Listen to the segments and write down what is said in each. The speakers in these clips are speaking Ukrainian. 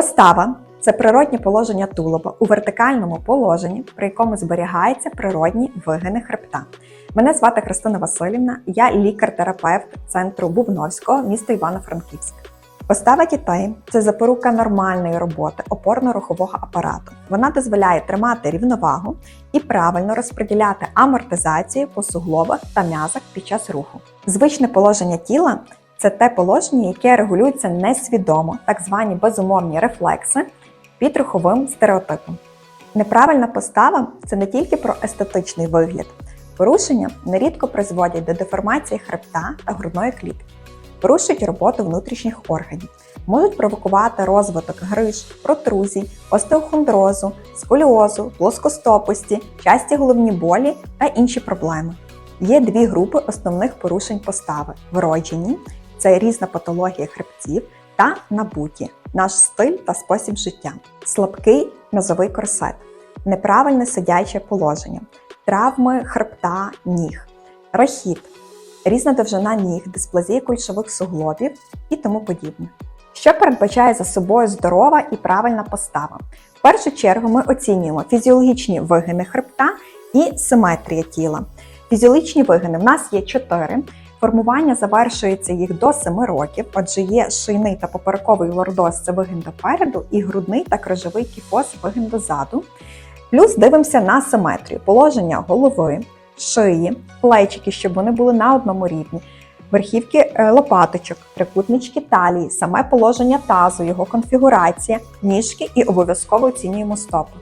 Постава це природнє положення тулуба у вертикальному положенні, при якому зберігаються природні вигини хребта. Мене звати Христина Васильівна, я лікар-терапевт центру Бубновського міста Івано-Франківськ. Постава дітей це запорука нормальної роботи опорно-рухового апарату. Вона дозволяє тримати рівновагу і правильно розподіляти амортизацію по суглобах та м'язах під час руху. Звичне положення тіла це те положення, яке регулюється несвідомо, так звані безумовні рефлекси під руховим стереотипом. Неправильна постава це не тільки про естетичний вигляд. Порушення нерідко призводять до деформації хребта та грудної клітки, порушують роботу внутрішніх органів, можуть провокувати розвиток гриж, протрузій, остеохондрозу, сколіозу, плоскостопості, часті головні болі та інші проблеми. Є дві групи основних порушень постави: вроджені це різна патологія хребців та набуті, наш стиль та спосіб життя, слабкий м'язовий корсет, неправильне сидяче положення, травми хребта, ніг, рахіт, різна довжина ніг, дисплазія кульшових суглобів і тому подібне. Що передбачає за собою здорова і правильна постава? В першу чергу ми оцінюємо фізіологічні вигини хребта і симетрія тіла. Фізіологічні вигини в нас є чотири. Формування завершується їх до 7 років, отже, є шийний та поперековий лордоз це вигин допереду, і грудний та крижовий кіфоз вигин дозаду. Плюс дивимося на симетрію, положення голови, шиї, плечики, щоб вони були на одному рівні, верхівки е, лопаточок, трикутнички талії, саме положення тазу, його конфігурація, ніжки і обов'язково оцінюємо стопи.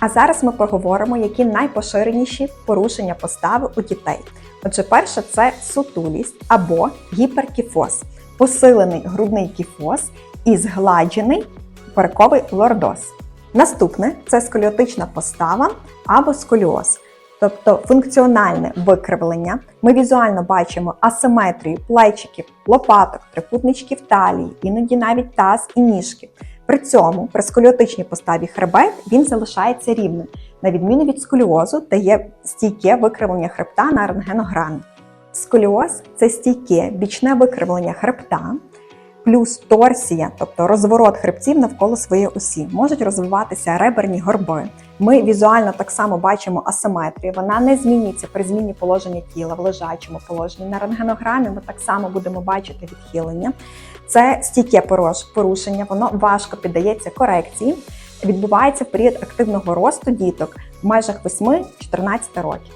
А зараз ми поговоримо, які найпоширеніші порушення постави у дітей. Отже, перше це сутулість або гіперкіфоз, посилений грудний кіфоз і згладжений поперековий лордоз. Наступне це сколіотична постава або сколіоз, тобто функціональне викривлення. Ми візуально бачимо асиметрію плечиків, лопаток, трикутничків талії, іноді навіть таз і ніжки. При цьому при сколіотичній поставі хребет він залишається рівним, на відміну від сколіозу, де є стійке викривлення хребта на рентгенограмі. Сколіоз це стійке бічне викривлення хребта, плюс торсія, тобто розворот хребців навколо своєї осі. Можуть розвиватися реберні горби. Ми візуально так само бачимо асиметрію, вона не змінюється при зміні положення тіла в лежачому положенні. На рентгенограмі ми так само будемо бачити відхилення. Це стійке порушення, воно важко піддається корекції. Відбувається в період активного росту діток в межах 8-14 років.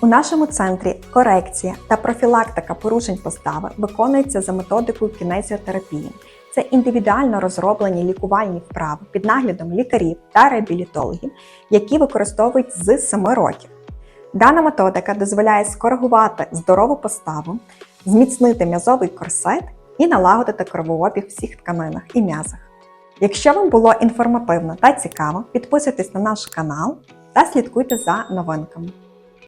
У нашому центрі корекція та профілактика порушень постави виконується за методикою кінезіотерапії. Це індивідуально розроблені лікувальні вправи під наглядом лікарів та реабілітологів, які використовують з 7 років. Дана методика дозволяє скоригувати здорову поставу, зміцнити м'язовий корсет і налагодити кровообіг в всіх тканинах і м'язах. Якщо вам було інформативно та цікаво, підписуйтесь на наш канал та слідкуйте за новинками.